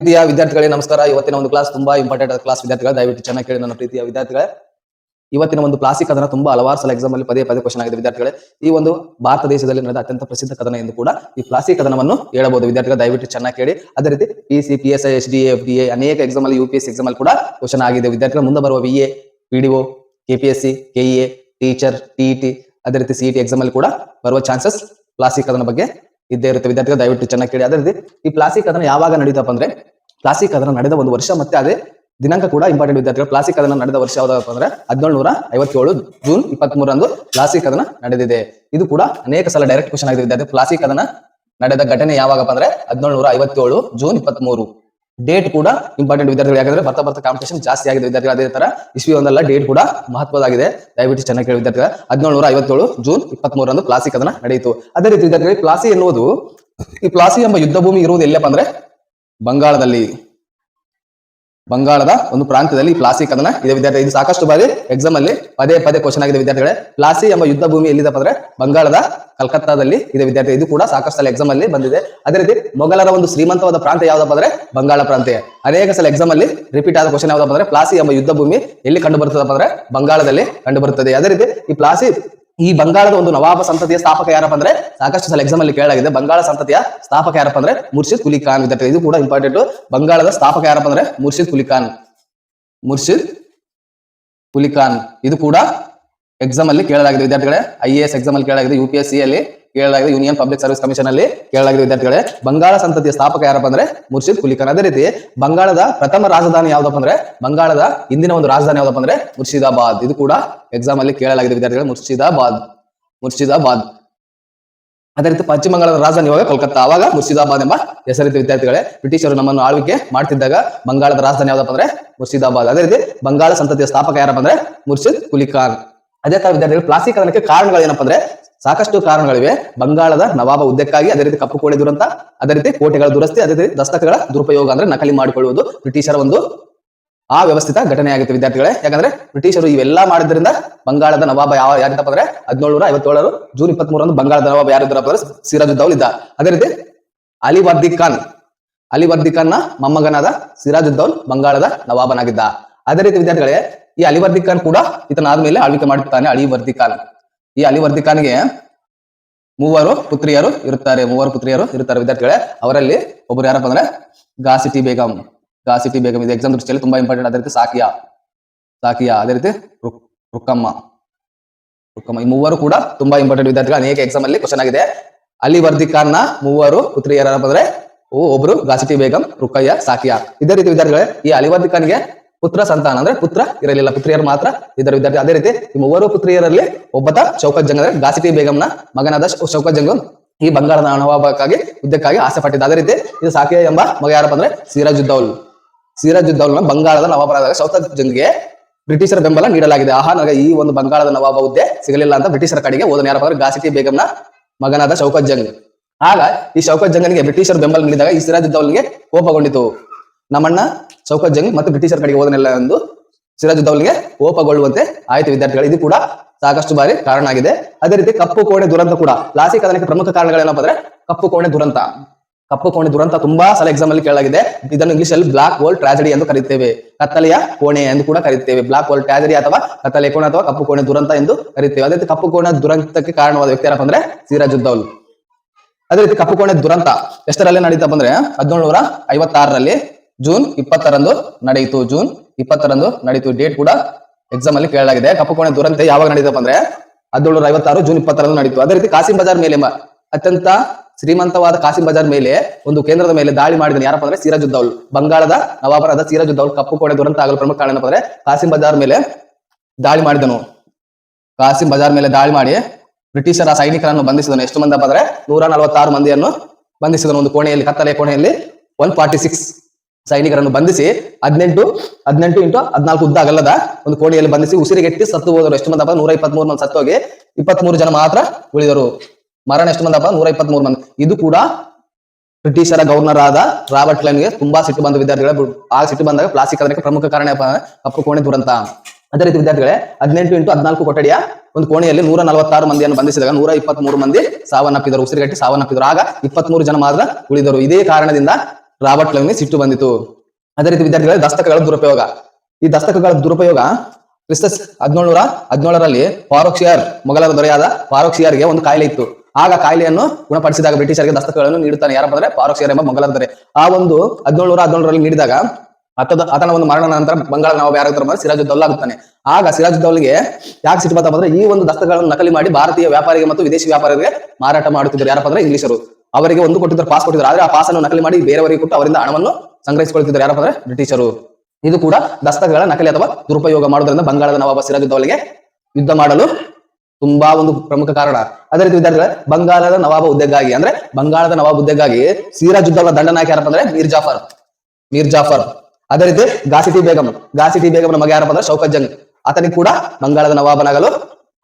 ಪ್ರೀತಿಯ ವಿದ್ಯಾರ್ಥಿಗಳೇ, ನಮಸ್ಕಾರ. ಇವತ್ತಿನ ಒಂದು ಕ್ಲಾಸ್ ತುಂಬಾ ಇಂಪಾರ್ಟೆಂಟ್ ಕ್ಲಾಸ್ ವಿದ್ಯಾರ್ಥಿಗಳು, ದಯವಿಟ್ಟು ಚೆನ್ನಾಗಿ ಕೇಳಿ ನನ್ನ ಪ್ರೀತಿಯ ವಿದ್ಯಾರ್ಥಿಗಳೇ. ಇವತ್ತಿನ ಒಂದು ಕ್ಲಾಸಿಕ್ ಕದನ ತುಂಬಾ ಹಲವಾರು ಸಲ ಎಕ್ಸಾಮ್ ಅಲ್ಲಿ ಪದೇ ಪದೇ ಕ್ವಶನ್ ಆಗಿದೆ ವಿದ್ಯಾರ್ಥಿಗಳೇ. ಈ ಒಂದು ಭಾರತ ದೇಶದಲ್ಲಿ ನಡೆದ ಅತ್ಯಂತ ಪ್ರಸಿದ್ಧ ಕದನ ಎಂದು ಕೂಡ ಈ ಕ್ಲಾಸಿಕ್ ಕದನವನ್ನು ಹೇಳಬಹುದು. ವಿದ್ಯಾರ್ಥಿಗಳು, ದಯವಿಟ್ಟು ಚೆನ್ನಾಗಿ ಕೇಳಿ. ಅದೇ ರೀತಿ P C P S I S D F D A ಅನೇಕ ಎಕ್ಸಾಮ್ ಅಲ್ಲಿ ಯು ಪಿ ಎಸ್ ಎಕ್ಸಾಮ್ ಅಲ್ಲಿ ಕೂಡ ಕ್ವಶನ್ ಆಗಿದೆ. ವಿದ್ಯಾರ್ಥಿಗಳು, ಮುಂದೆ ಬರುವ V A P D O K P S C K A teacher T T ಅದೇ ರೀತಿ ಸಿ ಟಿ ಎಕ್ಸಾಮ್ ಅಲ್ಲಿ ಕೂಡ ಬರುವ ಚಾನ್ಸಸ್ ಕ್ಲಾಸಿಕ್ ಕದನ ಬಗ್ಗೆ ಇದ್ದೇ ಇರುತ್ತೆ. ವಿದ್ಯಾರ್ಥಿಗಳು, ದಯವಿಟ್ಟು ಚೆನ್ನಾಗಿ ಕೇಳಿ. ಅದೇ ರೀತಿ ಈ ಕ್ಲಾಸಿಕ್ ಕದನ ಯಾವಾಗ ನಡೀತಪ್ಪ ಅಂದ್ರೆ ಕ್ಲಾಸಿಕ್ ಅದನ್ನ ನಡೆದ ಒಂದು ವರ್ಷ ಮತ್ತೆ ಅದೇ ದಿನಾಂಕ ಕೂಡ ಇಂಪಾರ್ಟೆಂಟ್ ವಿದ್ಯಾರ್ಥಿಗಳು ಕ್ಲಾಸಿಕ್ ಅದನ್ನ ನಡೆದ ವರ್ಷ ಯಾವ್ದಪ್ಪ ಅಂದ್ರೆ ಹದಿನೇಳು ನೂರ ಐವತ್ತೇಳು ಜೂನ್ ಇಪ್ಪತ್ತ್ ಮೂರಂದು ಕ್ಲಾಸಿಕ್ ಅದನ್ನ ನಡೆದಿದೆ. ಇದು ಕೂಡ ಅನೇಕ ಸಲ ಡೈರೆಕ್ಟ್ ಕ್ವಶನ್ ಆಗಿದೆ ವಿದ್ಯಾರ್ಥಿ. ಕ್ಲಾಸಿಕ್ ಅದನ್ನ ನಡೆದ ಘಟನೆ ಯಾವಾಗಪ್ಪ ಅಂದ್ರೆ ಹದಿನೇಳು ನೂರ ಐವತ್ತೇಳು ಜೂನ್ ಇಪ್ಪತ್ತ್ ಮೂರು ಡೇಟ್ ಕೂಡ ಇಂಪಾರ್ಟೆಂಟ್ ವಿದ್ಯಾರ್ಥಿಗಳು. ಯಾಕಂದ್ರೆ ಬರ್ತಾ ಬರ್ತಾ ಕಾಂಪಿಟೇಷನ್ ಜಾಸ್ತಿ ಆಗಿದೆ ವಿದ್ಯಾರ್ಥಿಗಳು. ಅದೇ ತರ ಇಸ್ವಿ ಒಂದಲ್ಲ ಡೇಟ್ ಕೂಡ ಮಹತ್ವದಾಗಿದೆ ದಯವಿಟ್ಟು ಚೆನ್ನಾಗಿ ಕೇಳಿ ವಿದ್ಯಾರ್ಥಿಗಳ. ಹದಿನೇಳು ನೂರ ಐವತ್ತೇಳು ಜೂನ್ ಇಪ್ಪತ್ತ್ ಮೂರಂದು ಕ್ಲಾಸಿಕ್ ಅದನ್ನ ನಡೆಯಿತು. ಅದೇ ರೀತಿ ವಿದ್ಯಾರ್ಥಿಗಳು ಕ್ಲಾಸಿ ಎನ್ನುವುದು ಈ ಪ್ಲಾಸಿ ಎಂಬ ಯುದ್ಧ ಭೂಮಿ ಇರುವುದು ಎಲ್ಲಪ್ಪ ಅಂದ್ರೆ ಬಂಗಾಳದಲ್ಲಿ, ಬಂಗಾಳದ ಒಂದು ಪ್ರಾಂತ್ಯದಲ್ಲಿ ಪ್ಲಾಸಿ ಕದನ ಇದೆ. ವಿದ್ಯಾರ್ಥಿ, ಇದು ಸಾಕಷ್ಟು ಬಾರಿ ಎಕ್ಸಾಮ್ ಅಲ್ಲಿ ಪದೇ ಪದೇ ಕ್ವಶನ್ ಆಗಿದೆ ವಿದ್ಯಾರ್ಥಿಗಳೇ. ಪ್ಲಾಸಿ ಎಂಬ ಯುದ್ಧ ಭೂಮಿ ಎಲ್ಲಿದಪ್ಪ ಅಂದ್ರೆ ಬಂಗಾಳದ ಕಲ್ಕತ್ತಾದಲ್ಲಿ ಇದೆ ವಿದ್ಯಾರ್ಥಿ. ಇದು ಕೂಡ ಸಾಕಷ್ಟು ಸಲ ಎಕ್ಸಾಮ್ ಅಲ್ಲಿ ಬಂದಿದೆ. ಅದೇ ರೀತಿ ಮೊಘಲರ ಒಂದು ಶ್ರೀಮಂತವಾದ ಪ್ರಾಂತ್ಯ ಯಾವ್ದಪ್ಪ ಅಂದ್ರೆ ಬಂಗಾಳ ಪ್ರಾಂತ್ಯ. ಅನೇಕ ಸಲ ಎಕ್ಸಾಮ್ ಅಲ್ಲಿ ರಿಪೀಟ್ ಆದ ಕ್ವಶನ್ ಯಾವ್ದಪ್ಪ ಅಂದ್ರೆ ಪ್ಲಾಸಿ ಎಂಬ ಯುದ್ಧ ಭೂಮಿ ಎಲ್ಲಿ ಕಂಡು ಬರ್ತದಪ್ಪ ಅಂದ್ರೆ ಬಂಗಾಳದಲ್ಲಿ ಕಂಡು ಬರುತ್ತದೆ ಅದೇ ರೀತಿ ಈ ಪ್ಲಾಸಿ ಈ ಬಂಗಾಳದ ಒಂದು ನವಾಬ ಸಂತತಿಯ ಸ್ಥಾಪಕ ಯಾರಪ್ಪ ಅಂದ್ರೆ ಸಾಕಷ್ಟು ಸಲ ಎಕ್ಸಾಮ್ ಅಲ್ಲಿ ಕೇಳಾಗಿದೆ ಬಂಗಾಳ ಸಂತತಿಯ ಸ್ಥಾಪಕ ಯಾರಪ್ಪ ಅಂದ್ರೆ ಮುರ್ಷಿದ್ ಕುಲಿ ಖಾನ್ ವಿದ್ಯಾರ್ಥಿ. ಇದು ಕೂಡ ಇಂಪಾರ್ಟೆಂಟ್ ಬಂಗಾಳದ ಸ್ಥಾಪಕ ಯಾರಪ್ಪ ಅಂದ್ರೆ ಮುರ್ಷಿದ್ ಕುಲಿ ಖಾನ್. ಮುರ್ಷಿದ್ ಕುಲಿ ಖಾನ್. ಇದು ಕೂಡ ಎಕ್ಸಾಮ್ ಅಲ್ಲಿ ಕೇಳಲಾಗಿದೆ. ವಿದ್ಯಾರ್ಥಿಗಳೇ ಐ ಎಸ್ ಎಕ್ಸಾಮ್ ಅಲ್ಲಿ ಕೇಳಲಾಗಿದೆ. ಯು ಪಿ ಎಸ್ ಸಿ ಅಲ್ಲಿ. ಕೇಳಲಾಗಿದೆ. ಯೂನಿಯನ್ ಪಬ್ಲಿಕ್ ಸರ್ವಿಸ್ ಕಮಿಷನ್ ಅಲ್ಲಿ ಕೇಳಲಾಗಿದೆ ವಿದ್ಯಾರ್ಥಿಗಳೇ. ಬಂಗಾಳ ಸಂತತಿಯ ಸ್ಥಾಪಕ ಯಾರಪ್ಪ ಅಂದ್ರೆ ಮುರ್ಷಿದ್ ಕುಲಿಖಾನ್ ಅದೇ ರೀತಿ ಬಂಗಾಳದ ಪ್ರಥಮ ರಾಜಧಾನಿ ಯಾವ್ದಪ್ಪ ಅಂದ್ರೆ ಬಂಗಾಳದ ಇಂದಿನ ಒಂದು ರಾಜಧಾನಿ ಯಾವ್ದಪ್ಪ ಅಂದ್ರೆ ಮುರ್ಷಿದಾಬಾದ್. ಇದು ಕೂಡ ಎಕ್ಸಾಮ್ ಅಲ್ಲಿ ಕೇಳಲಾಗಿದೆ ವಿದ್ಯಾರ್ಥಿಗಳು. ಮುರ್ಷಿದಾಬಾದ್. ಮುರ್ಷಿದಾಬಾದ್. ಅದೇ ರೀತಿ ಪಶ್ಚಿಮ ಬಂಗಾಳದ ರಾಜಧಾನಿ ಇವಾಗ ಕೋಲ್ಕತ್ತಾ. ಅವಾಗ ಮುರ್ಷಿದಾಬಾದ್ ಎಂಬ ಹೆಸರಿತ ವಿದ್ಯಾರ್ಥಿಗಳೇ. ಬ್ರಿಟಿಷರು ನಮ್ಮನ್ನು ಆಳ್ವಿಕೆ ಮಾಡ್ತಿದ್ದಾಗ ಬಂಗಾಳದ ರಾಜಧಾನಿ ಯಾವ್ದಪ್ಪ ಅಂದ್ರೆ ಮುರ್ಷಿದಾಬಾದ್. ಅದೇ ರೀತಿ ಬಂಗಾಳ ಸಂತತಿಯ ಸ್ಥಾಪಕ ಯಾರಪ್ಪ ಅಂದ್ರೆ ಮುರ್ಷಿದ್ ಕುಲಿಖಾನ್ ಅದೇ ತರ ವಿದ್ಯಾರ್ಥಿಗಳು ಪ್ಲಾಸ್ಟಿಕ್ ಕಾರಣಗಳು ಏನಪ್ಪ ಅಂದ್ರೆ ಸಾಕಷ್ಟು ಕಾರಣಗಳಿವೆ. ಬಂಗಾಳದ ನವಾಬ ಉದ್ದಕ್ಕಾಗಿ ಅದೇ ರೀತಿ ಕಪ್ಪು ಕೋಡೆ ದುರಂತ, ಅದೇ ರೀತಿ ಕೋಟೆಗಳ ದುರಸ್ತಿ, ಅದೇ ರೀತಿ ದಸ್ತಕಗಳ ದುರುಪಯೋಗ ಅಂದ್ರೆ ನಕಲಿ ಮಾಡಿಕೊಳ್ಳುವುದು. ಬ್ರಿಟಿಷರ ಒಂದು ಆ ವ್ಯವಸ್ಥಿತ ಘಟನೆ ವಿದ್ಯಾರ್ಥಿಗಳೇ. ಯಾಕಂದ್ರೆ ಬ್ರಿಟಿಷರು ಇವೆಲ್ಲ ಮಾಡಿದ್ರಿಂದ ಬಂಗಾಳದ ನವಾಬ ಯಾವ ಯಾರಿದ್ದಪ್ಪ ಅಂದ್ರೆ ಹದಿನೇಳು ಐವತ್ತೇಳರು ಜೂನ್ ಇಪ್ಪತ್ತ್ ಮೂರರಂದು ಬಂಗಾಳದ ನವಾಬ ಯಾರಿದ್ದಾರಪ್ಪ ಅಂದ್ರೆ ಸಿರಾಜುದ್ದೌಲ್ ಇದ್ದ ಅದೇ ರೀತಿ ಅಲಿವರ್ದಿ ಖಾನ್ ಅಲಿವರ್ದಿ ಖಾನ್ನ ಮೊಮ್ಮಗನಾದ ಸಿರಾಜುದ್ದೌಲ್ ಬಂಗಾಳದ ನವಾಬನಾಗಿದ್ದ ಅದೇ ರೀತಿ ವಿದ್ಯಾರ್ಥಿಗಳೇ, ಈ ಅಲಿವರ್ದಿ ಖಾನ್ ಕೂಡ ಈತನಾದ್ಮೇಲೆ ಆಳ್ವಿಕೆ ಮಾಡುತ್ತಾನೆ ಅಲಿವರ್ದಿ ಖಾನ್ ಈ ಅಲಿವರ್ದಿ ಖಾನ್ಗೆ ಮೂವರು ಪುತ್ರಿಯರು ಇರುತ್ತಾರೆ, ಮೂವರು ಪುತ್ರಿಯರು ಇರುತ್ತಾರೆ ವಿದ್ಯಾರ್ಥಿಗಳೇ. ಅವರಲ್ಲಿ ಒಬ್ಬರು ಯಾರಪ್ಪ ಅಂದ್ರೆ ಗಾಸಿಟಿ ಬೇಗಂ. ಗಾಸಿಟಿ ಬೇಗಂ ಇದು ಎಕ್ಸಾಮ್ ದೃಷ್ಟಿಯಲ್ಲಿ ತುಂಬಾ ಇಂಪಾರ್ಟೆಂಟ್ ಅದೇ ರೀತಿ ಸಾಕಿಯಾ. ಸಾಕಿಯಾ, ಅದೇ ರೀತಿ ರುಕ್- ರುಕ್ಕಮ್ಮ. ರುಕ್ಕಮ್ಮ. ಈ ಮೂವರು ಕೂಡ ತುಂಬಾ ಇಂಪಾರ್ಟೆಂಟ್ ವಿದ್ಯಾರ್ಥಿಗಳು. ಅನೇಕ ಎಕ್ಸಾಮ್ ಅಲ್ಲಿ ಕ್ವಶನ್ ಆಗಿದೆ. ಅಲಿವರ್ದಿ ಖಾನ್ನ ಮೂವರು ಪುತ್ರಿಯರಪ್ಪ ಯಾರಪ್ಪ ಅಂದ್ರೆ ಒಬ್ರು ಗಾಸಿಟಿ ಬೇಗಂ, ರುಕ್ಕಯ್ಯ, ಸಾಕಿಯಾ. ಇದೇ ರೀತಿ ವಿದ್ಯಾರ್ಥಿಗಳೇ, ಈ ಅಲಿವರ್ದಿ ಖಾನ್ಗೆ ಪುತ್ರ ಸಂತಾನ ಅಂದ್ರೆ ಪುತ್ರ ಇರಲಿಲ್ಲ. ಪುತ್ರಿಯರು ಮಾತ್ರ ಇದರ ವಿದ್ಯಾರ್ಥಿ, ಅದೇ ರೀತಿ ಈ ಮೂವರು ಪುತ್ರಿಯರಲ್ಲಿ ಒಬ್ಬತ ಚೌಕತ್ ಜಂಗ ಅಂದ್ರೆ ಗಾಸಿಟಿ ಬೇಗಂನ ಮಗನಾದ ಚೌಕತ್ ಜಂಗ್. ಈ ಬಂಗಾರದ ನವಾಬಕ್ಕಾಗಿ ಯುದ್ಧಕ್ಕಾಗಿ ಆಸೆ ಪಟ್ಟಿದ್ದ. ಅದೇ ರೀತಿ ಇದು ಸಾಕಿಯ ಎಂಬ ಮಗ ಯಾರಪ್ಪ ಅಂದ್ರೆ ಸಿರಾಜುದ್ದೌಲ್. ಸಿರಾಜುದ್ದೌಲ್ನ ಬಂಗಾಳದ ನವಾಬರಾದಾಗ ಶೌಕತ್ ಜಂಗ್ಗೆ ಬ್ರಿಟಿಷರ ಬೆಂಬಲ ನೀಡಲಾಗಿದೆ. ಆಹಾ, ನನಗೆ ಈ ಒಂದು ಬಂಗಾಳದ ನವಾಬ ಹುದ್ದೆ ಸಿಗಲಿಲ್ಲ ಅಂತ ಬ್ರಿಟಿಷರ ಕಡೆಗೆ ಓದನ ಯಾರಪ್ಪ ಅಂದ್ರೆ ಗಾಸಿಟಿ ಬೇಗಂನ ಮಗನಾದ ಚೌಕತ್ ಜಂಗ್. ಆಗ ಈ ಶೌಕತ್ ಜಂಗನಿಗೆ ಬ್ರಿಟಿಷರ ಬೆಂಬಲ ನೀಡಿದಾಗ ಈ ಸಿರಾಜುದ್ದೌಲ್ಗೆ ಕೋಪಗೊಂಡಿತು. ನಮ್ಮಣ್ಣ ಚೌಕಾ ಜಂಗ್ ಮತ್ತು ಬ್ರಿಟಿಷರ ಕಡೆಗೆ ಓದನೆಲ್ಲ ಎಂದು ಸಿರಾಜುದ್ದೌಲ್ಗೆ ಕೋಪಗೊಳ್ಳುವಂತೆ ಆಯ್ತು ವಿದ್ಯಾರ್ಥಿಗಳು. ಇದು ಕೂಡ ಸಾಕಷ್ಟು ಬಾರಿ ಕಾರಣ ಆಗಿದೆ. ಅದೇ ರೀತಿ ಕಪ್ಪು ಕೋಣೆ ದುರಂತ ಕೂಡ ಲಾಸಿ ಕದನಕ್ಕೆ ಪ್ರಮುಖ ಕಾರಣಗಳೇನಪ್ಪ ಅಂದ್ರೆ ಕಪ್ಪು ಕೋಣೆ ದುರಂತ. ಕಪ್ಪು ಕೋಣೆ ದುರಂತ ತುಂಬಾ ಸಲ ಎಕ್ಸಾಮ್ ಅಲ್ಲಿ ಕೇಳಲಾಗಿದೆ. ಇದನ್ನು ಇಂಗ್ಲಿಷ್ ಅಲ್ಲಿ ಬ್ಲಾಕ್ ಹೋಲ್ ಟ್ರಾಜಡಿ ಎಂದು ಕರೀತೇವೆ. ಕತ್ತಲೆಯ ಕೋಣೆ ಎಂದು ಕೂಡ ಕರೀತೇವೆ. ಬ್ಲಾಕ್ ಹೋಲ್ ಟ್ರಾಜಡಿ ಅಥವಾ ಕತ್ತಲೆ ಕೋಣೆ ಅಥವಾ ಕಪ್ಪು ಕೋಣೆ ದುರಂತ ಎಂದು ಕರೀತೇವೆ. ಅದೇ ರೀತಿ ಕಪ್ಪು ಕೋಣೆ ದುರಂತಕ್ಕೆ ಕಾರಣವಾದ ವ್ಯಕ್ತಿ ಯಾರಪ್ಪ ಅಂದ್ರೆ ಸಿರಾಜುದ್ದೌಲ್ ಅದೇ ರೀತಿ ಕಪ್ಪು ಕೋಣೆ ದುರಂತ ಎಷ್ಟರಲ್ಲಿ ನಡೀತಪ್ಪ ಅಂದ್ರೆ ಹದಿನೇಳು ನೂರ ಐವತ್ತಾರರಲ್ಲಿ ಜೂನ್ ಇಪ್ಪತ್ತರಂದು ನಡೆಯಿತು ಜೂನ್ ಇಪ್ಪತ್ತರಂದು ನಡೆಯಿತು ಡೇಟ್ ಕೂಡ ಎಕ್ಸಾಮ್ ಅಲ್ಲಿ ಕೇಳಲಾಗಿದೆ ಕಪ್ಪು ಕೋಣೆ ದುರಂತ ಯಾವಾಗ ನಡೆಯಿತಪ್ಪ ಅಂದ್ರೆ ಹದಿನೇಳು ಐವತ್ತಾರು ಜೂನ್ ಇಪ್ಪತ್ತರಂದು ನಡೆಯಿತು ಅದೇ ರೀತಿ ಕಾಸಿಂ ಬಜಾರ್ ಮೇಲೆ ಅತ್ಯಂತ ಶ್ರೀಮಂತವಾದ ಕಾಸಿಂ ಬಜಾರ್ ಮೇಲೆ ಒಂದು ಕೇಂದ್ರದ ಮೇಲೆ ದಾಳಿ ಮಾಡಿದ ಯಾರಪ್ಪ ಅಂದ್ರೆ ಸಿರಾಜುದ್ದೌಲ್ ಬಂಗಾಳದ ನವಾಬರಾದ ಸಿರಾಜುದ್ದೌಲ್ ಕಪ್ಪು ಕೋಣೆ ದುರಂತ ಆಗಲು ಪ್ರಮುಖ ಕಾರಣ ಏನಪ್ಪ ಅಂದ್ರೆ ಕಾಸಿಂ ಬಜಾರ್ ಮೇಲೆ ದಾಳಿ ಮಾಡಿದನು. ಕಾಸಿಂ ಬಜಾರ್ ಮೇಲೆ ದಾಳಿ ಮಾಡಿ ಬ್ರಿಟಿಷರ ಸೈನಿಕರನ್ನು ಬಂಧಿಸಿದನು. ಎಷ್ಟು ಮಂದಿ ಅಂದ್ರೆ ನೂರ ನಲವತ್ತಾರು ಮಂದಿಯನ್ನು ಬಂಧಿಸಿದನು. ಒಂದು ಕೋಣೆಯಲ್ಲಿ, ಕತ್ತಲೆ ಕೋಣೆಯಲ್ಲಿ ಒನ್ ಫಾರ್ಟಿ ಸಿಕ್ಸ್ ಸೈನಿಕರನ್ನು ಬಂಧಿಸಿ ಹದಿನೆಂಟು ಹದಿನೆಂಟು ಇಂಟು ಹದಿನಾಲ್ಕು ಉದ್ದ ಅಗಲ್ಲದ ಒಂದು ಕೋಣೆಯಲ್ಲಿ ಬಂಧಿಸಿ ಉಸಿರಿಗೆಟ್ಟಿ ಸತ್ತು ಹೋದರು ಎಷ್ಟು ಮಂದಪ್ಪ ನೂರ ಇಪ್ಪತ್ಮೂರು ಮಂದಿ ಸತ್ತೋಗಿ ಇಪ್ಪತ್ಮೂರು ಜನ ಮಾತ್ರ ಉಳಿದರು. ಮರಣ ಎಷ್ಟು ಮಂದಪ್ಪ ನೂರ ಇಪ್ಪತ್ಮೂರು ಮಂದಿ. ಇದು ಕೂಡ ಬ್ರಿಟಿಷರ ಗವರ್ನರ್ ಆದ ರಾಬರ್ಟ್ ಲೈನ್ಗೆ ತುಂಬಾ ಸಿಟ್ಟು ಬಂದ ವಿದ್ಯಾರ್ಥಿಗಳ ಆ ಸಿಟ್ಟು ಬಂದಾಗ ಪ್ಲಾಸ್ಟಿಕ್ ಅದಕ್ಕೆ ಪ್ರಮುಖ ಕಾರಣ ಕಪ್ಪು ಕೋಣೆ ದುರಂತ. ಅದೇ ರೀತಿ ವಿದ್ಯಾರ್ಥಿಗಳೇ, ಹದಿನೆಂಟು ಇಂಟು ಹದಿನಾಲ್ಕು ಕೊಠಡಿಯ ಒಂದು ಕೋಣೆಯಲ್ಲಿ ನೂರ ನಲವತ್ತಾರು ಮಂದಿಯನ್ನು ಬಂಧಿಸಿದಾಗ ನೂರ ಇಪ್ಪತ್ಮೂರು ಮಂದಿ ಸಾವನ್ನಪ್ಪಿದರು. ಉಸಿರುಗಟ್ಟಿ ಸಾವನ್ನಪ್ಪಿದರು. ಆಗ ಇಪ್ಪತ್ಮೂರು ಜನ ಮಾತ್ರ ಉಳಿದರು. ಇದೇ ಕಾರಣದಿಂದ ರಾಬರ್ಟ್ ಕ್ಲೈವ್ಗೆ ಸಿಟ್ಟು ಬಂದಿತು ಅದೇ ರೀತಿ ವಿದ್ಯಾರ್ಥಿಗಳ ದಸ್ತಕಗಳ ದುರುಪಯೋಗ. ಈ ದಸ್ತಕಗಳ ದುರುಪಯೋಗ ಕ್ರಿಸ್ತಸ್ ಹದಿನೇಳನೂರ ಹದಿನೇಳರಲ್ಲಿ ಫಾರೋಕ್ಷಿಯರ್ ಮೊಘಲರ ದೊರೆಯಾದ ಫಾರೋಕ್ಷಿಯರ್ಗೆ ಒಂದು ಕಾಯಿಲೆ ಇತ್ತು. ಆಗ ಕಾಯಿಲೆಯನ್ನು ಗುಣಪಡಿಸಿದಾಗ ಬ್ರಿಟಿಷರಿಗೆ ದಸ್ತಕಗಳನ್ನು ನೀಡುತ್ತಾನೆ. ಯಾರಪ್ಪ ಅಂದ್ರೆ ಫಾರೋಕ್ಷಿಯರ್ ಎಂಬ ಮೊಘಲರ ದೊರೆ. ಆ ಒಂದು ಹದಿನೇಳನೂರ ಹದಿನೇಳರಲ್ಲಿ ನೀಡಿದಾಗ ಆತದ ಆತನ ಒಂದು ಮರಣ ನಂತರ ಬಂಗಾಳ ನಾವು ಸಿರಾಜ್ ಸಿರಾಜುದ್ದೌಲಾ ಆಗುತ್ತಾನೆ. ಆಗ ಸಿರಾಜುದ್ದೌಲ್ಗೆ ಯಾಕೆ ಸಿಟ್ಟು ಅಂದ್ರೆ ಈ ಒಂದು ದಸ್ತಕಗಳನ್ನು ನಕಲಿ ಮಾಡಿ ಭಾರತೀಯ ವ್ಯಾಪಾರಿಗೆ ಮತ್ತು ವಿದೇಶಿ ವ್ಯಾಪಾರಿಗೆ ಮಾರಾಟ ಮಾಡುತ್ತಿದ್ದರು. ಯಾರಪ್ಪ ಅಂದ್ರೆ ಇಂಗ್ಲಿಷರು. ಅವರಿಗೆ ಒಂದು ಕೊಟ್ಟಿದ್ರು ಪಾಸ್ ಕೊಟ್ಟಿದ್ರು. ಆದ್ರೆ ಆ ಪಾಸ್ ನಕಲಿ ಮಾಡಿ ಬೇರೆಯವರಿಗೆ ಕೊಟ್ಟು ಅವರಿಂದ ಹಣವನ್ನು ಸಂಗ್ರಹಿಸಿಕೊಳ್ತಿದ್ದಾರೆ ಯಾರಪ್ಪ ಅಂದ್ರೆ ಬ್ರಿಟಿಷರು. ಇದು ಕೂಡ ದಸ್ತಕಗಳ ನಕಲಿ ಅಥವಾ ದುರುಪಯೋಗ ಮಾಡುವುದರಿಂದ ಬಂಗಾಳದ ನವಾಬ ಸಿರಾಜುದ್ದೌಲಿಗೆ ಯುದ್ಧ ಮಾಡಲು ತುಂಬಾ ಒಂದು ಪ್ರಮುಖ ಕಾರಣ. ಅದೇ ರೀತಿ ವಿದ್ಯಾರ್ಥಿಗಳ, ಬಂಗಾಳದ ನವಾಬ ಹುದ್ದೆಗಾಗಿ, ಅಂದ್ರೆ ಬಂಗಾಳದ ನವಾಬ ಹುದ್ದೆಗಾಗಿ ಸಿರಾಜುದ್ದೌಲಾ ದಂಡನಾಯಕ ಯಾರಪ್ಪ ಅಂದ್ರೆ ಮೀರ್ ಜಾಫರ್. ಮೀರ್ ಜಾಫರ್. ಅದೇ ರೀತಿ ಗಾಸಿಟಿ ಬೇಗಂ. ಗಾಸಿಟಿ ಬೇಗಂನ ಮಗ ಯಾರಪ್ಪ ಅಂದ್ರೆ ಶೌಕತ್ ಜಂಗ್. ಆತನಿಗೆ ಕೂಡ ಬಂಗಾಳದ ನವಾಬನಾಗಲು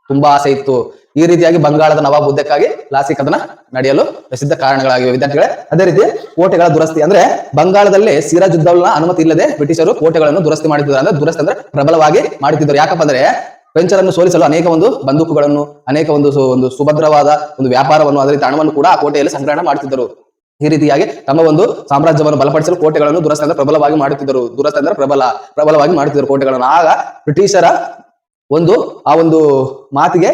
ತುಂಬಾ ಆಸೆ ಇತ್ತು. ಈ ರೀತಿಯಾಗಿ ಬಂಗಾಳದ ನವಾಬ್ ಉದ್ದಕ್ಕಾಗಿ ಲಾಸಿಕ್ ಕದನ ನಡೆಯಲು ಪ್ರಸಿದ್ಧ ಕಾರಣಗಳಾಗಿವೆ. ವಿದ್ಯಾರ್ಥಿಗಳೇ, ಅದೇ ರೀತಿ ಕೋಟೆಗಳ ದುರಸ್ತಿ ಅಂದ್ರೆ ಬಂಗಾಳದಲ್ಲಿ ಸಿರಾಜುದ್ದೌಲ್ನ ಅನುಮತಿ ಇಲ್ಲದೆ ಬ್ರಿಟಿಷರು ಕೋಟೆಗಳನ್ನು ದುರಸ್ತಿ ಮಾಡುತ್ತಿದ್ದರು ಅಂದ್ರೆ ದುರಸ್ತಿ ಅಂದ್ರೆ ಪ್ರಬಲವಾಗಿ ಮಾಡುತ್ತಿದ್ದರು ಯಾಕಪ್ಪ ಅಂದ್ರೆ ಫ್ರೆಂಚರನ್ನು ಸೋಲಿಸಲು ಅನೇಕ ಒಂದು ಬಂದೂಕುಗಳನ್ನು, ಅನೇಕ ಒಂದು ಒಂದು ಸುಭದ್ರವಾದ ಒಂದು ವ್ಯಾಪಾರವನ್ನು ಅದರ ತಾಣವನ್ನು ಹಣವನ್ನು ಕೂಡ ಆ ಕೋಟೆಯಲ್ಲಿ ಸಂಗ್ರಹಣ ಮಾಡುತ್ತಿದ್ದರು ಈ ರೀತಿಯಾಗಿ ತಮ್ಮ ಒಂದು ಸಾಮ್ರಾಜ್ಯವನ್ನು ಬಲಪಡಿಸಲು ಕೋಟೆಗಳನ್ನು ದುರಸ್ತಿ ಅಂದ್ರೆ ಪ್ರಬಲವಾಗಿ ಮಾಡುತ್ತಿದ್ದರು ದುರಸ್ತಿ ಅಂದ್ರೆ ಪ್ರಬಲ, ಪ್ರಬಲವಾಗಿ ಮಾಡುತ್ತಿದ್ದರು ಕೋಟೆಗಳನ್ನು. ಆಗ ಬ್ರಿಟಿಷರ ಒಂದು, ಆ ಒಂದು ಮಾತಿಗೆ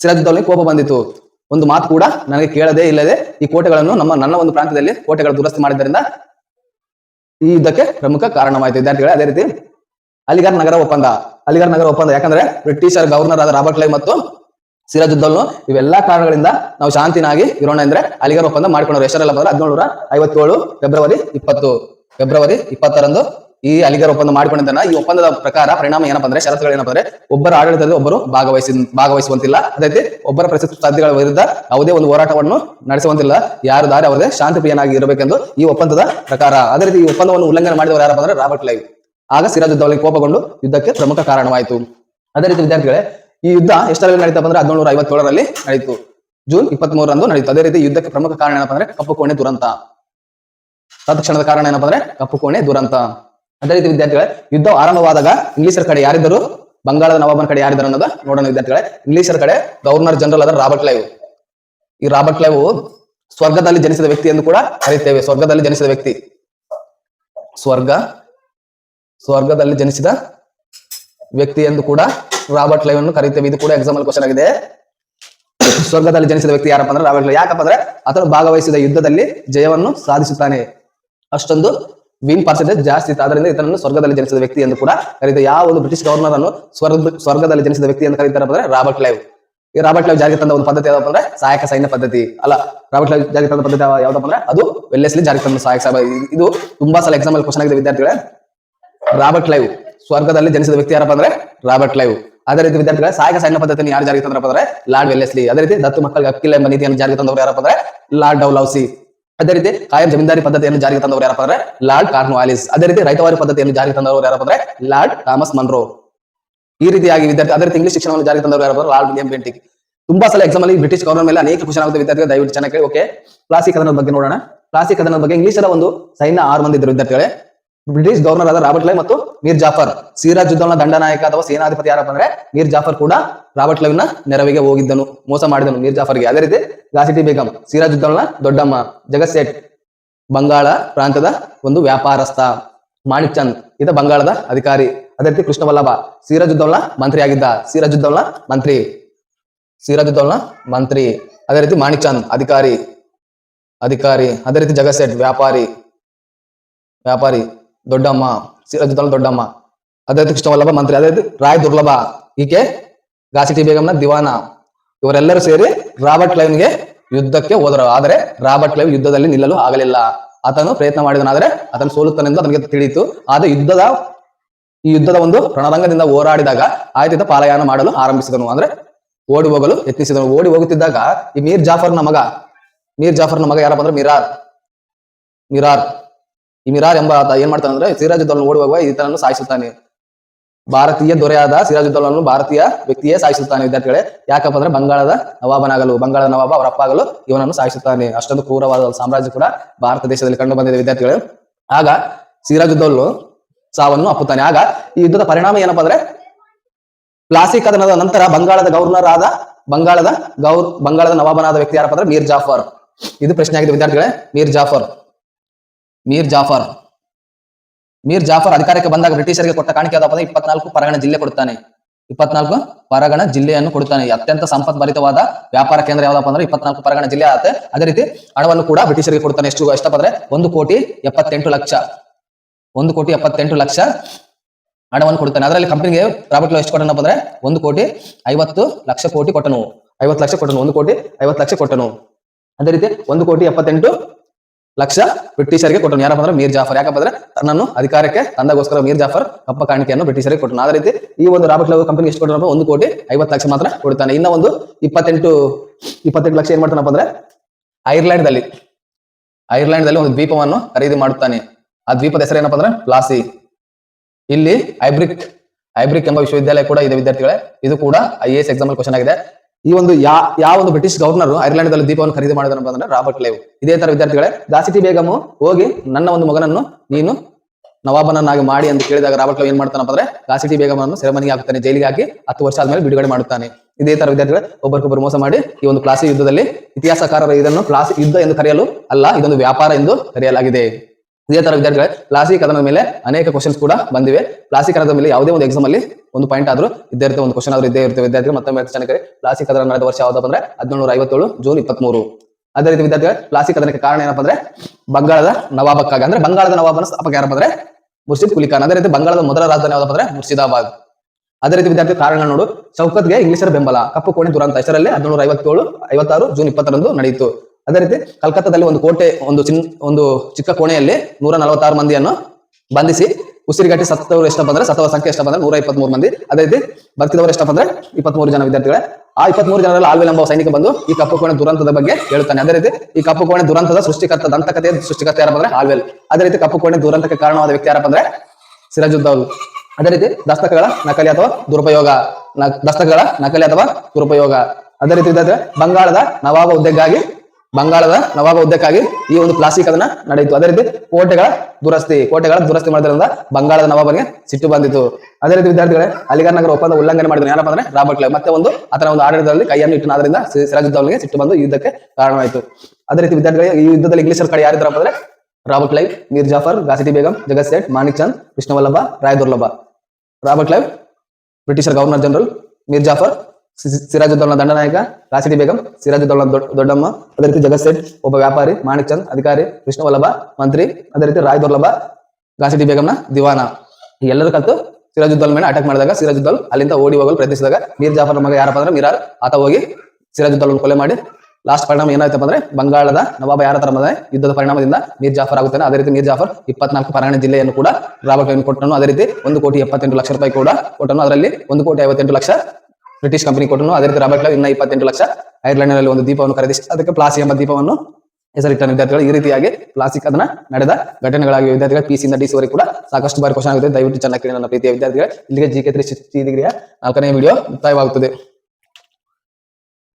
ಸಿರಾಜುದ್ದೌಲಿಗೆ ಕೋಪ ಬಂದಿತ್ತು. ಒಂದು ಮಾತು ಕೂಡ ನನಗೆ ಕೇಳದೇ ಇಲ್ಲದೆ ಈ ಕೋಟೆಗಳನ್ನು ನಮ್ಮ ನನ್ನ ಒಂದು ಪ್ರಾಂತ್ಯದಲ್ಲಿ ಕೋಟೆಗಳ ದುರಸ್ತಿ ಮಾಡಿದ್ದರಿಂದ ಈ ಯುದ್ಧಕ್ಕೆ ಪ್ರಮುಖ ಕಾರಣವಾಯಿತು. ವಿದ್ಯಾರ್ಥಿಗಳೇ, ಅದೇ ರೀತಿ ಅಲಿಗರ್ ನಗರ ಒಪ್ಪಂದ. ಅಲಿಗರ್ ನಗರ ಒಪ್ಪಂದ ಯಾಕಂದ್ರೆ ಬ್ರಿಟಿಷರ್ ಗವರ್ನರ್ ಆದ ರಾಬರ್ಟ್ ಲೈ ಮತ್ತು ಸಿರಾಜುದ್ದೌಲ್ನು ಇವೆಲ್ಲಾ ಕಾರಣಗಳಿಂದ ನಾವು ಶಾಂತಿನಾಗಿ ಇರೋಣ ಅಂದ್ರೆ ಅಲಿಗರ್ ಒಪ್ಪಂದ ಮಾಡ್ಕೊಂಡ್ರು ಎಷ್ಟರಲ್ಲ ಬಂದ್ರೆ ಹದಿನೇಳು ಐವತ್ತೇಳು ಫೆಬ್ರವರಿ ಇಪ್ಪತ್ತು. ಫೆಬ್ರವರಿ ಇಪ್ಪತ್ತರಂದು ಈ ಅಲಿಗರ್ ಒಪ್ಪಂದ ಮಾಡಿಕೊಂಡಿದ್ದಾನ ಈ ಒಪ್ಪಂದದ ಪ್ರಕಾರ ಪರಿಣಾಮ ಏನಪ್ಪ ಅಂದ್ರೆ ಷರತ್ತುಗಳು ಏನಪ್ಪ ಅಂದ್ರೆ ಒಬ್ಬರ ಆಡಳಿತದಲ್ಲಿ ಒಬ್ಬರು ಭಾಗವಹಿಸಿ ಭಾಗವಹಿಸುವಂತಿಲ್ಲ. ಅದೇ ಒಬ್ಬರ ಒಬ್ಬರ ಸ್ಪರ್ಧಿಗಳ ವಿರುದ್ಧ ಯಾವುದೇ ಒಂದು ಹೋರಾಟವನ್ನು ನಡೆಸುವಂತಿಲ್ಲ. ಯಾರು ದಾರಿ ಅವರದೇ ಶಾಂತಿ ಪ್ರಿಯನಾಗಿ ಇರಬೇಕೆಂದು ಈ ಒಪ್ಪಂದದ ಪ್ರಕಾರ. ಅದೇ ರೀತಿ ಈ ಒಪ್ಪಂದವನ್ನು ಉಲ್ಲಂಘನೆ ಮಾಡಿದವರು ಯಾರಪ್ಪ ಅಂದ್ರೆ ರಾಬರ್ಟ್ ಲೈವ್. ಆಗ ಸಿರಾಜುದ್ದೌಲಿಗೆ ಕೋಪಗೊಂಡು ಯುದ್ಧಕ್ಕೆ ಪ್ರಮುಖ ಕಾರಣವಾಯಿತು. ಅದೇ ರೀತಿ ವಿದ್ಯಾರ್ಥಿಗಳೇ, ಈ ಯುದ್ಧ ಎಷ್ಟರಲ್ಲಿ ನಡೀತಪ್ಪ ಅಂದ್ರೆ ಹದಿನೇಳು ಐವತ್ತೇಳರಲ್ಲಿ ನಡೆಯಿತು ಜೂನ್ ಇಪ್ಪತ್ತ್ ಮೂರರಂದು ನಡೆಯಿತು ಅದೇ ರೀತಿ ಯುದ್ಧಕ್ಕೆ ಪ್ರಮುಖ ಕಾರಣ ಏನಪ್ಪ ಅಂದ್ರೆ ಕಪ್ಪು ಕೋಣೆ ದುರಂತ. ತತ್ಕ್ಷಣದ ಕಾರಣ ಏನಪ್ಪ ಅಂದ್ರೆ ಕಪ್ಪು ಕೋಣೆ ದುರಂತ. ಅದೇ ರೀತಿ ವಿದ್ಯಾರ್ಥಿಗಳೇ, ಯುದ್ಧ ಆರಂಭವಾದಾಗ ಇಂಗ್ಲಿಷರ ಕಡೆ ಯಾರಿದ್ದರು? ಬಂಗಾಳದ ನವಾಬನ ಕಡೆ ಯಾರಿದ್ದರು ಅನ್ನೋದು ನೋಡೋಣ ವಿದ್ಯಾರ್ಥಿಗಳೇ. ಇಂಗ್ಲಿಷರ ಕಡೆ ಗವರ್ನರ್ ಜನರಲ್ ಆದ ರಾಬರ್ಟ್ ಲೈವ್. ಈ ರಾಬರ್ಟ್ ಲೈವ್ ಸ್ವರ್ಗದಲ್ಲಿ ಜನಿಸಿದ ವ್ಯಕ್ತಿ ಎಂದು ಕೂಡ ಕರೀತೇವೆ ಸ್ವರ್ಗದಲ್ಲಿ ಜನಿಸಿದ ವ್ಯಕ್ತಿ. ಸ್ವರ್ಗ, ಸ್ವರ್ಗದಲ್ಲಿ ಜನಿಸಿದ ವ್ಯಕ್ತಿ ಎಂದು ಕೂಡ ರಾಬರ್ಟ್ ಲೈವ್ ಅನ್ನು ಕರೀತೇವೆ ಇದು ಕೂಡ ಎಕ್ಸಾಂಪಲ್ ಕ್ವಶನ್ ಆಗಿದೆ. ಸ್ವರ್ಗದಲ್ಲಿ ಜನಿಸಿದ ವ್ಯಕ್ತಿ ಯಾರಪ್ಪ ಅಂದ್ರೆ ರಾಬರ್ಟ್ ಲೈವ್. ಯಾಕಪ್ಪ ಅಂದ್ರೆ ಆತನು ಭಾಗವಹಿಸಿದ ಯುದ್ಧದಲ್ಲಿ ಜಯವನ್ನು ಸಾಧಿಸುತ್ತಾನೆ. ಅಷ್ಟೊಂದು ವಿನ್ ಪರ್ಸೆಂಟೇಜ್ ಜಾಸ್ತಿ ಇತ್ತು. ಅದರಿಂದ ಇದನ್ನು ಸ್ವರ್ಗದಲ್ಲಿ ಜನಿಸಿದ ವ್ಯಕ್ತಿ ಎಂದು ಕೂಡ ಕರೀತಾರೆ. ಯಾವ ಒಂದು ಬ್ರಿಟಿಷ್ ಗವರ್ನರ್ ಅನ್ನು ಸ್ವರ್ಗ, ಸ್ವರ್ಗದಲ್ಲಿ ಜನಿಸಿದ ವ್ಯಕ್ತಿ ಎಂದು ಕರೀತಾರೆ ಅಂದ್ರೆ ರಾಬರ್ಟ್ ಲೈವ್ ಈ ರಾಬರ್ಟ್ ಲೈವ್ ಜಾರಿಗೆ ತಂದ ಒಂದು ಪದ್ಧತಿ ಯಾವ್ದಪ್ಪ ಅಂದ್ರೆ ಸಹಾಯಕ ಸೈನ್ಯ ಪದ್ಧತಿ. ಅಲ್ಲ ರಾಬರ್ಟ್ ಲೈವ್ ಜಾರಿಗೆ ತಂದ ಪದ್ಧತಿ ಯಾವ- ಯಾವ್ದಪ್ಪ ಅಂದ್ರೆ ಅದು ವೆಲ್ಲೆಸ್ಲಿ ಜಾರಿಗೆ ತಂದ ಸಹಾಯಕ ಸಭೆ. ಇದು- ತುಂಬಾ ಸಲ ಎಕ್ಸಾಮ್ ಅಲ್ಲಿ ಕ್ವಶನ್ ಆಗಿದೆ ವಿದ್ಯಾರ್ಥಿಗಳೇ. ರಾಬರ್ಟ್ ಲೈವ್ ಸ್ವರ್ಗದಲ್ಲಿ ಜನಿಸಿದ ವ್ಯಕ್ತಿ ಯಾರಪ್ಪ ಅಂದ್ರೆ ರಾಬರ್ಟ್ ಲೈವ್ ಅದೇ ರೀತಿ ವಿದ್ಯಾರ್ಥಿಗಳ, ಸಹಾಯಕ ಸೈನ್ಯ ಪದ್ಧತಿಯನ್ನು ಯಾರು ಜಾರಿಗೆ ತಂದ್ರಪ್ಪ ಅಂದ್ರೆ ಲಾರ್ಡ್ ವೆಲ್ಲೆಸ್ಲಿ ಅದೇ ರೀತಿ ದತ್ತು ಮಕ್ಕಳಿಗೆ ಅಕ್ಕಿಲ್ಲ ಎಂಬ ನೀತಿಯನ್ನು ಜಾರಿಗೆ ತಂದವರು ಯಾರಪ್ಪ ಅಂದ್ರೆ ಲಾರ್ಡ್ ಡೌಲೌಸಿ ಅದೇ ರೀತಿ ಕಾಯಂ ಜಮೀನ್ದಾರಿ ಪದ್ಧತಿಯನ್ನು ಜಾರಿಗೆ ತಂದವರು ಯಾರಪ್ಪ ಅಂದ್ರೆ? ಲಾರ್ಡ್ ಕಾರ್ನ್ವಾಲಿಸ್ ಅದೇ ರೀತಿ ರೈತವಾರಿ ಪದ್ಧತಿಯನ್ನು ಜಾರಿಗೆ ತಂದವರು ಯಾರಪ್ಪ ಅಂದ್ರೆ? Lord Thomas Munro. ಈ ರೀತಿಯಾಗಿ ವಿದ್ಯಾರ್ಥಿ ಅದೇ ರೀತಿ ಇಂಗ್ಲಿಷ್ ಶಿಕ್ಷಣವನ್ನು ಜಾರಿಗೆ ತಂದವರು ಯಾರಪ್ಪ ಲಾರ್ಡ್ ವಿಲಿಯಂ ಬೆಂಟಿಕ್ ತುಂಬಾ ಸಲ ಎಕ್ಸಾಮ್ ಅಲ್ಲಿ ಬ್ರಿಟಿಷ್ ಗವರ್ನರ್ ಮೇಲೆ ಅನೇಕ ಕ್ವಶನ್ ಆಗುತ್ತೆ ವಿದ್ಯಾರ್ಥಿಗಳು ದಯವಿಟ್ಟು ಚೆನ್ನಾಗಿ ಓಕೆ ಪ್ಲಾಸ್ಟಿಕ್ ಕದನದ ಬಗ್ಗೆ ನೋಡೋಣ. ಪ್ಲಾಸ್ಟಿಕ್ ಕದನದ ಬಗ್ಗೆ ಇಂಗ್ಲಿಷರ ಒಂದು ಸೈನ್ಯ ಆರು ಮಂದಿ ವಿದ್ಯಾರ್ಥಿಗಳೇ. ಬ್ರಿಟಿಷ್ ಗವರ್ನರ್ ಆದ ರಾಬರ್ಟ್ ಲೈ ಮತ್ತು ಮೀರ್ ಜಾಫರ್. ಸಿರಾಜ್ ದಂಡ ದಂಡನಾಯಕ ಅಥವಾ ಸೇನಾಧಿಪತಿ ಯಾರಪ್ಪ ಅಂದ್ರೆ ಮೀರ್ ಜಾಫರ್ ಕೂಡ ರಾಬರ್ಟ್ ಲೈವ್ನ ನೆರವಿಗೆ ಹೋಗಿದ್ದನು, ಮೋಸ ಮಾಡಿದನು ಮೀರ್ ಜಾಫರ್ಗೆ. ಅದೇ ರೀತಿ ಗಾಸಿಟಿ ಬೇಗಂ, ಸಿರಾಜ್ ಯುದ್ಧನ ದೊಡ್ಡಮ್ಮ ಜಗತ್ ಬಂಗಾಳ ಪ್ರಾಂತದ ಒಂದು ವ್ಯಾಪಾರಸ್ಥ ಮಾಣಿಕ್ ಚಂದ್ ಇದ ಬಂಗಾಳದ ಅಧಿಕಾರಿ. ಅದೇ ರೀತಿ ಕೃಷ್ಣ ವಲ್ಲಭ ಆಗಿದ್ದ ಸಿರಾಜುದ್ದೌಲ್ನ ಮಂತ್ರಿ. ಸಿರಾಜುದ್ದೌಲ್ನ ಮಂತ್ರಿ. ಅದೇ ರೀತಿ ಮಾಣಿಕ್ ಚಂದ್, ಅಧಿಕಾರಿ ಅಧಿಕಾರಿ. ಅದೇ ರೀತಿ ಜಗತ್ ವ್ಯಾಪಾರಿ ವ್ಯಾಪಾರಿ. ದೊಡ್ಡಮ್ಮ ಸಿರಾಜುದ್ದೌಲ್ನ ದೊಡ್ಡಮ್ಮ. ಅದೇ ಕೃಷ್ಣ ವಲ್ಲಭ, ಮಂತ್ರಿ. ಅದೇ ರಾಯ್ ದುರ್ಲಭ. ಈಕೆ ಗಾಸಿಟಿ ಬೇಗಂನ ದಿವಾನ. ಇವರೆಲ್ಲರೂ ಸೇರಿ ರಾಬರ್ಟ್ ಕ್ಲೈವ್ಗೆ ಯುದ್ಧಕ್ಕೆ ಹೋದರು. ಆದರೆ ರಾಬರ್ಟ್ ಕ್ಲೈವ್ ಯುದ್ಧದಲ್ಲಿ ನಿಲ್ಲಲು ಆಗಲಿಲ್ಲ. ಆತನು ಪ್ರಯತ್ನ ಮಾಡಿದನಾದರೆ ಅದನ್ನು ಸೋಲುತ್ತಾನೆಂದು ಅದನಿಗೆ ತಿಳಿಯಿತು. ಆದ ಯುದ್ಧದ, ಈ ಯುದ್ಧದ ಒಂದು ರಣರಂಗದಿಂದ ಹೋರಾಡಿದಾಗ ಆಯ್ತಿದ್ದ ಪಾಲಯಾನ ಮಾಡಲು ಆರಂಭಿಸಿದನು. ಅಂದ್ರೆ ಓಡಿ ಹೋಗಲು ಯತ್ನಿಸಿದನು. ಓಡಿ ಹೋಗುತ್ತಿದ್ದಾಗ ಈ ಮೀರ್ ಜಾಫರ್ನ ಮಗ, ಮೀರ್ ಜಾಫರ್ನ ಮಗ ಯಾರಪ್ಪ ಅಂದ್ರೆ ಮಿರಾರ್. ಮಿರಾರ್. ಈ ಮಿರಾರ್ ಎಂಬ ಆತ ಏನ್ ಮಾಡ್ತಾನೆ ಅಂದ್ರೆ ಸಿರಾಜುದ್ದೌಲ್ನ ಓಡುವಾಗ ಈತನನ್ನು ಸಾಯಿಸುತ್ತಾನೆ. ಭಾರತೀಯ ದೊರೆಯಾದ ಸಿರಾಜುದ್ದೌಲನ್ನು ಭಾರತೀಯ ವ್ಯಕ್ತಿಯೇ ಸಾಯಿಸುತ್ತಾನೆ, ವಿದ್ಯಾರ್ಥಿಗಳೇ. ಯಾಕಪ್ಪ ಅಂದ್ರೆ ಬಂಗಾಳದ ನವಾಬನಾಗಲು, ಬಂಗಾಳದ ನವಾಬ ಅವರ ಇವನನ್ನು ಸಾಯಿಸುತ್ತಾನೆ. ಅಷ್ಟೊಂದು ಕ್ರೂರವಾದ ಸಾಮ್ರಾಜ್ಯ ಕೂಡ ಭಾರತ ದೇಶದಲ್ಲಿ ಕಂಡು ಬಂದಿದೆ, ವಿದ್ಯಾರ್ಥಿಗಳೇ. ಆಗ ಸಿರಾಜುದ್ದೌಲ್ ಸಾವನ್ನು ಅಪ್ಪುತ್ತಾನೆ. ಆಗ ಈ ಯುದ್ಧದ ಪರಿಣಾಮ ಏನಪ್ಪಾ ಅಂದ್ರೆ ಪ್ಲಾಸಿ ಕದನದ ನಂತರ ಬಂಗಾಳದ ಗವರ್ನರ್ ಆದ ಬಂಗಾಳದ ಗೌರ್, ಬಂಗಾಳದ ನವಾಬನಾದ ವ್ಯಕ್ತಿ ಯಾರಪ್ಪ ಅಂದ್ರೆ ಮೀರ್ ಜಾಫರ್. ಇದು ಪ್ರಶ್ನೆ ಆಗಿದೆ ವಿದ್ಯಾರ್ಥಿಗಳೇ. ಮೀರ್ ಜಾಫರ್. ಮೀರ್ ಜಾಫರ್. ಮೀರ್ ಜಾಫರ್ ಅಧಿಕಾರಕ್ಕೆ ಬಂದಾಗ ಬ್ರಿಟಿಷರಿಗೆ ಕೊಟ್ಟ ಕಾಣಿಕೆ ಅಂದ್ರೆ ಇಪ್ಪತ್ನಾಲ್ಕು ಪರಗಣ ಜಿಲ್ಲೆ ಕೊಡ್ತಾನೆ ಇಪ್ಪತ್ನಾಲ್ಕು ಪರಗಣ ಜಿಲ್ಲೆಯನ್ನು ಕೊಡುತ್ತಾನೆ. ಅತ್ಯಂತ ಸಂಪತ್ಭರಿತವಾದ ವ್ಯಾಪಾರ ಕೇಂದ್ರ ಯಾವ್ದಪ್ಪ ಅಂದ್ರೆ ಇಪ್ಪತ್ನಾಲ್ಕು ಪರಗಣ ಜಿಲ್ಲೆ ಆಗುತ್ತೆ. ಅದೇ ರೀತಿ ಹಣವನ್ನು ಕೂಡ ಬ್ರಿಟಿಷರಿಗೆ ಕೊಡ್ತಾನೆ ಎಷ್ಟು ಎಷ್ಟಪ್ಪ ಒಂದು ಕೋಟಿ ಎಪ್ಪತ್ತೆಂಟು ಲಕ್ಷ. ಒಂದು ಕೋಟಿ ಎಪ್ಪತ್ತೆಂಟು ಲಕ್ಷ ಹಣವನ್ನು ಕೊಡ್ತಾನೆ ಅದರಲ್ಲಿ ಕಂಪನಿಗೆ ಲೋ ಎಷ್ಟು ಕೊಟ್ಟನಪ್ಪ ಅಂದ್ರೆ ಒಂದು ಕೋಟಿ ಐವತ್ತು ಲಕ್ಷ ಕೋಟಿ ಕೊಟ್ಟನು. ಐವತ್ತು ಲಕ್ಷ ಕೊಟ್ಟನು. ಒಂದು ಕೋಟಿ ಐವತ್ತು ಲಕ್ಷ ಕೊಟ್ಟನು. ಅದೇ ರೀತಿ ಒಂದು ಕೋಟಿ ಎಪ್ಪತ್ತೆಂಟು ಲಕ್ಷ ಬ್ರಿಟಿಷರಿಗೆ ಕೊಟ್ಟನು. ಯಾರಪ್ಪ ಅಂದ್ರೆ ಮೀರ್ ಜಾಫರ್. ಯಾಕಪ್ಪ ಅಂದ್ರೆ ತನ್ನನ್ನು ಅಧಿಕಾರಕ್ಕೆ ತಂದಗೋಸ್ಕರ ಮೀರ್ ಜಾಫರ್ ಕಪ್ಪ ಕಾಣಿಕೆಯನ್ನು ಬ್ರಿಟಿಷರಿಗೆ ಕೊಟ್ಟನು. ಅದೇ ರೀತಿ ಈ ಒಂದು ರಾಬರ್ಟ್ ಲವ್ ಕಂಪನಿ ಎಷ್ಟು ಕೊಟ್ಟನಪ್ಪ? ಒಂದು ಕೋಟಿ ಐವತ್ತು ಲಕ್ಷ ಮಾತ್ರ ಕೊಡ್ತಾನೆ. ಇನ್ನ ಒಂದು ಇಪ್ಪತ್ತೆಂಟು ಇಪ್ಪತ್ತೆಂಟು ಲಕ್ಷ ಏನ್ ಮಾಡ್ತಾನಪ್ಪ ಅಂದ್ರೆ ಐರ್ಲೆಂಡ್ ದಲ್ಲಿ ಐರ್ಲೆಂಡ್ ದಲ್ಲಿ ಒಂದು ದ್ವೀಪವನ್ನು ಖರೀದಿ ಮಾಡುತ್ತಾನೆ. ಆ ದ್ವೀಪದ ಹೆಸರು ಏನಪ್ಪ ಅಂದ್ರೆ ಪ್ಲಾಸಿ. ಇಲ್ಲಿ ಐಬ್ರಿಕ್ ಐಬ್ರಿಕ್ ಎಂಬ ವಿಶ್ವವಿದ್ಯಾಲಯ ಕೂಡ ಇದೆ, ವಿದ್ಯಾರ್ಥಿಗಳೇ. ಇದು ಕೂಡ ಐ ಎಸ್ ಎಕ್ಸಾಮ್ ಕ್ವಶನ್ ಆಗಿದೆ. ಈ ಒಂದು ಯಾ, ಯಾವ ಒಂದು ಬ್ರಿಟಿಷ್ ಗವರ್ನರ್ ಐರ್ಲೆಂಡ್ ದೀಪವನ್ನು ಖರೀದಿ ಮಾಡಿದನಪ್ಪ ಅಂದ್ರೆ ರಾಬರ್ಟ್ ಲೇವ್ ಇದೇ ತರ ವಿದ್ಯಾರ್ಥಿಗಳೇ ದಾಸಿಟಿ ಬೇಗಮು ಹೋಗಿ ನನ್ನ ಒಂದು ಮಗನನ್ನು ನೀನು ನವಾಬನನ್ನಾಗಿ ಮಾಡಿ ಅಂತ ಕೇಳಿದಾಗ ರಾಬರ್ಟ್ ಲೇವ್ ಏನ್ ಮಾಡ್ತಾನಪ್ಪ ಅಂದ್ರೆ ದಾಸಿಟಿ ಬೇಗಮನ್ನು ಸೆರೆಮನಿಗೆ ಹಾಕ್ತಾನೆ ಜೈಲಿಗೆ ಹಾಕಿ ಹತ್ತು ವರ್ಷ ಆದ್ಮೇಲೆ ಬಿಡುಗಡೆ ಮಾಡುತ್ತಾನೆ. ಇದೇ ತರ ವಿದ್ಯಾರ್ಥಿಗಳು, ಒಬ್ಬರಿಗೊಬ್ಬರು ಮೋಸ ಮಾಡಿ ಈ ಒಂದು ಕ್ಲಾಸಿ ಯುದ್ಧದಲ್ಲಿ ಇತಿಹಾಸಕಾರರು ಇದನ್ನು ಕ್ಲಾಸ್ ಯುದ್ಧ ಎಂದು ಕರೆಯಲು ಅಲ್ಲ, ಇದೊಂದು ವ್ಯಾಪಾರ ಎಂದು ಕರೆಯಲಾಗಿದೆ. ಇದೇ ತರ ವಿದ್ಯಾರ್ಥಿಗಳೇ ಪ್ಲಾಸಿ ಕದನದ ಮೇಲೆ ಅನೇಕ ಕ್ವಶನ್ಸ್ ಕೂಡ ಬಂದಿವೆ. ಪ್ಲಾಸಿ ಕದನದ ಮೇಲೆ ಯಾವುದೇ ಒಂದು ಎಕ್ಸಾಮ್ ಅಲ್ಲಿ ಒಂದು ಪಾಯಿಂಟ್ ಆದ್ರೂ ಇದ್ದೇ ಇರುತ್ತೆ ಒಂದು ಕ್ವಶನ್ ಆದ್ರೂ ಇದ್ದೇ ಇರುತ್ತೆ. ವಿದ್ಯಾರ್ಥಿಗಳು ಮತ್ತೊಮ್ಮೆ ಚೆನ್ನಾಗಿ ಪ್ಲಾಸಿ ಕದನ ನಡೆದ ವರ್ಷ ಯಾವ್ದಪ್ಪ ಅಂದ್ರೆ ಹದಿನೇಳು ಐವತ್ತೇಳು ಜೂನ್ ಇಪ್ಪತ್ಮೂರು. ಅದೇ ರೀತಿ ವಿದ್ಯಾರ್ಥಿಗಳು ಪ್ಲಾಸಿ ಕದನಕ್ಕೆ ಕಾರಣ ಏನಪ್ಪ ಅಂದ್ರೆ ಬಂಗಾಳದ ನವಾಬಕ್ಕಾಗಿ, ಅಂದ್ರೆ ಬಂಗಾಳದ ನವಾಬನ ಸ್ಥಾಪಕ ಯಾರಪ್ಪ ಅಂದ್ರೆ ಮುರ್ಷಿದ್ ಕುಲಿಖಾನ್. ಅದೇ ರೀತಿ ಬಂಗಾಳದ ಮೊದಲ ರಾಜಧಾನಿ ಯಾವ್ದಪ್ಪ ಅಂದ್ರೆ ಮುರ್ಷಿದಾಬಾದ್ ಅದೇ ರೀತಿ ವಿದ್ಯಾರ್ಥಿ ಕಾರಣ ನೋಡು. ಚೌಕತ್ಗೆ ಇಂಗ್ಲಿಷರ ಬೆಂಬಲ. ಕಪ್ಪು ಕೋಣೆ ದುರಂತ. ಹೆಸರಲ್ಲಿ ಹದಿನೇಳು ಐವತ್ತೇಳು ಐವತ್ತಾರು, ಜೂನ್ ಇಪ್ಪತ್ತರಂದು ನಡೆಯಿತು. ಅದೇ ರೀತಿ ಕಲ್ಕತ್ತಾದಲ್ಲಿ ಒಂದು ಕೋಟೆ, ಒಂದು ಚಿನ್, ಒಂದು ಚಿಕ್ಕ ಕೋಣೆಯಲ್ಲಿ ನೂರ ನಲವತ್ತಾರು ಮಂದಿಯನ್ನು ಬಂಧಿಸಿ, ಉಸಿರುಗಟ್ಟಿ ಸತ್ತವರು ಎಷ್ಟು ಬಂದ್ರೆ ಸತ್ತವರ ಸಂಖ್ಯೆ ಎಷ್ಟು ಬಂದ್ರೆ ನೂರ ಇಪ್ಪತ್ಮೂರು ಮಂದಿ. ಅದೇ ರೀತಿ ಬರ್ತಿದವರು ಎಷ್ಟಪ್ಪ ಅಂದ್ರೆ, ಇಪ್ಪತ್ಮೂರು ಜನ ವಿದ್ಯಾರ್ಥಿಗಳೇ. ಆ ಇಪ್ಪತ್ಮೂರು ಜನರಲ್ಲಿ ಆಲ್ವೆಲ್ ಎಂಬ ಸೈನಿಕ ಬಂದು ಈ ಕಪ್ಪು ಕೋಣೆ ದುರಂತದ ಬಗ್ಗೆ ಹೇಳುತ್ತಾನೆ. ಅದೇ ರೀತಿ ಈ ಕಪ್ಪು ಕೋಣೆ ದುರಂತದ ಸೃಷ್ಟಿಕರ್ತ, ದಂತಕಥೆಯ ಸೃಷ್ಟಿಕರ್ತ ಯಾರು ಬಂದ್ರೆ ಆಲ್ವೆಲ್ ಅದೇ ರೀತಿ ಕಪ್ಪು ಕೋಣೆ ದುರಂತಕ್ಕೆ ಕಾರಣವಾದ ವ್ಯಕ್ತಿ ಯಾರಪ್ಪ ಅಂದ್ರೆ ಸಿರಾಜುದ್ದೌಲ್ ಅದೇ ರೀತಿ ದಸ್ತಕಗಳ ನಕಲಿ ಅಥವಾ ದುರುಪಯೋಗ ದಸ್ತಕಗಳ ನಕಲಿ ಅಥವಾ ದುರುಪಯೋಗ. ಅದೇ ರೀತಿ ಬಂಗಾಳದ ನವಾಬ ಹುದ್ದೆಗಾಗಿ ಬಂಗಾಳದ ನವಾಬ ಉದ್ದಕ್ಕಾಗಿ ಈ ಒಂದು ಪ್ಲಾಸ್ಟಿಕ್ ಅದನ್ನ ನಡೆಯಿತು. ಅದೇ ರೀತಿ ಕೋಟೆಗಳ ದುರಸ್ತಿ ಕೋಟೆಗಳ ದುರಸ್ತಿ ಮಾಡೋದ್ರಿಂದ ಬಂಗಾಳದ ನವಾಬನಿಗೆ ಸಿಟ್ಟು ಬಂದಿತ್ತು. ಅದೇ ರೀತಿ ವಿದ್ಯಾರ್ಥಿಗಳೇ ಅಲಿಗರ್ ನಗರ ಒಪ್ಪಂದ ಉಲ್ಲಂಘನೆ ಮಾಡಿದ್ರು. ಯಾರಪ್ಪ ಅಂದ್ರೆ ರಾಬರ್ಟ್ ಕ್ಲೈವ್. ಮತ್ತೆ ಒಂದು ಆತನ ಒಂದು ಆಡಳಿತದಲ್ಲಿ ಕೈಯನ್ನು ಇಟ್ಟು ಅದರಿಂದ ಸಿರಾಜುದ್ದೌಲ್ಗೆ ಸಿಟ್ಟು ಬಂದು ಯುದ್ಧಕ್ಕೆ ಕಾರಣವಾಯಿತು. ಅದೇ ರೀತಿ ವಿದ್ಯಾರ್ಥಿಗಳಿಗೆ ಈ ಯುದ್ಧದಲ್ಲಿ ಇಂಗ್ಲಿಷ್ ಕಡೆ ಯಾರಿದ್ರಪ್ಪ ಅಂದ್ರೆ Robert Clive Mir Jafar Ghaseti Begum, Jagat Seth, Manik Chand, Krishnavallabh Rai Durlabh Robert Clive ಬ್ರಿಟಿಷರ್ governor general, Mir Jafar ಸಿ- ಸಿರಾಜುದ್ದೌಲ್ನ ದಂಡನಾಯಕ ರಾಸಿಡಿ ಬೇಗಂ ಸಿರಾಜುದ್ದೌಲ್ನ ದೊಡ್ಡ- ದೊಡ್ಡಮ್ಮ, ಅದೇ ರೀತಿ ಜಗತ್ ಒಬ್ಬ ವ್ಯಾಪಾರಿ, ಮಾಣಿಕ್ ಚಂದ್, ಅಧಿಕಾರಿ ಕೃಷ್ಣವಲ್ಲಭ ಮಂತ್ರಿ, ಅದೇ ರೀತಿ ರಾಯ್ ದುರ್ಲಭ ರಾಸಿಡಿ ಬೇಗಂನ ದಿವಾನ. ಎಲ್ಲರೂ ಕಲ್ತು ಸಿರಾಜುದ್ದೌಲ್ ಮೇಲೆ ಅಟ್ಯಾಕ್ ಮಾಡಿದಾಗ ಸಿರಾಜುದ್ದೌಲ್ ಅಲ್ಲಿಂದ ಓಡಿ ಹೋಗಲು ಪ್ರಯತ್ನಿಸಿದಾಗ ಮೀರ್ ಜಾಫರ್ ಮಗ ಯಾರಪ್ಪ ಅಂದ್ರೆ ಮೀರಾರ್. ಆತ ಹೋಗಿ ಸಿರಾಜುದ್ದೌಲ್ ಕೊಲೆ ಮಾಡಿ. ಲಾಸ್ಟ್ ಪರಿಣಾಮ ಏನಾಯ್ತಪ್ಪ ಅಂದ್ರೆ ಬಂಗಾಳದ ನವಾಬ ಯಾರ ತರ ಯುದ್ಧದ ಪರಿಣಾಮದಿಂದ ಮೀರ್ ಜಾಫರ್ ಆಗುತ್ತಾನೆ. ಅದೇ ರೀತಿ ಮೀರ್ ಜಾಫರ್ ಇಪ್ಪತ್ನಾಲ್ಕು ಪರಗಣ ಜಿಲ್ಲೆಯನ್ನು ಕೂಡ ರಾಬರ್ಟ್ ಕೊಟ್ಟನು. ಅದೇ ರೀತಿ ಒಂದು ಕೋಟಿ ಎಪ್ಪತ್ತೆಂಟು ಲಕ್ಷ ರೂಪಾಯಿ ಕೂಡ ಕೊಟ್ಟನು. ಅದರಲ್ಲಿ ಒಂದು ಕೋಟಿ ಐವತ್ತೆಂಟು ಲಕ್ಷ ಬ್ರಿಟಿಷ್ ಕಂಪನಿ ಕೊಟ್ಟನು. ಅದೇ ರೀತಿ ರಾಬರ್ಟ್ ಲಾವ್ ಇನ್ನ ಇಪ್ಪತ್ತೆಂಟು ಲಕ್ಷ. ಐರ್ಲೆಂಡ್ನಲ್ಲಿ ಒಂದು ದೀಪವನ್ನು ಖರೀದಿಸಿ, ಅದಕ್ಕೆ ಪ್ಲಾಸಿ ಎಂಬ ದೀಪವನ್ನು ಹೆಸರಿಟ್ಟ ವಿದ್ಯಾರ್ಥಿಗಳು. ಈ ರೀತಿಯಾಗಿ ಪ್ಲಾಸ್ಟಿಕ್ ಅದನ್ನ ನಡೆದ ಘಟನೆಗಳಾಗಿ ವಿದ್ಯಾರ್ಥಿಗಳ ಪಿ ಸಿಂದ ಡಿ ವರೆಗೂ ಕೂಡ ಸಾಕಷ್ಟು ಬಾರಿ ಕ್ವಶನ್ ಆಗುತ್ತೆ. ದಯವಿಟ್ಟು ಚೆನ್ನಾಗಿ ನನ್ನ ಪ್ರೀತಿಯ ವಿದ್ಯಾರ್ಥಿಗಳು. ಇಲ್ಲಿಗೆ ಜಿ ಕೆ ತ್ರೀ ಡಿಗ್ರಿಯ ನಾಲ್ಕನೇ ವಿಡಿಯೋ ಮುಕ್ತಾಯವಾಗುತ್ತದೆ.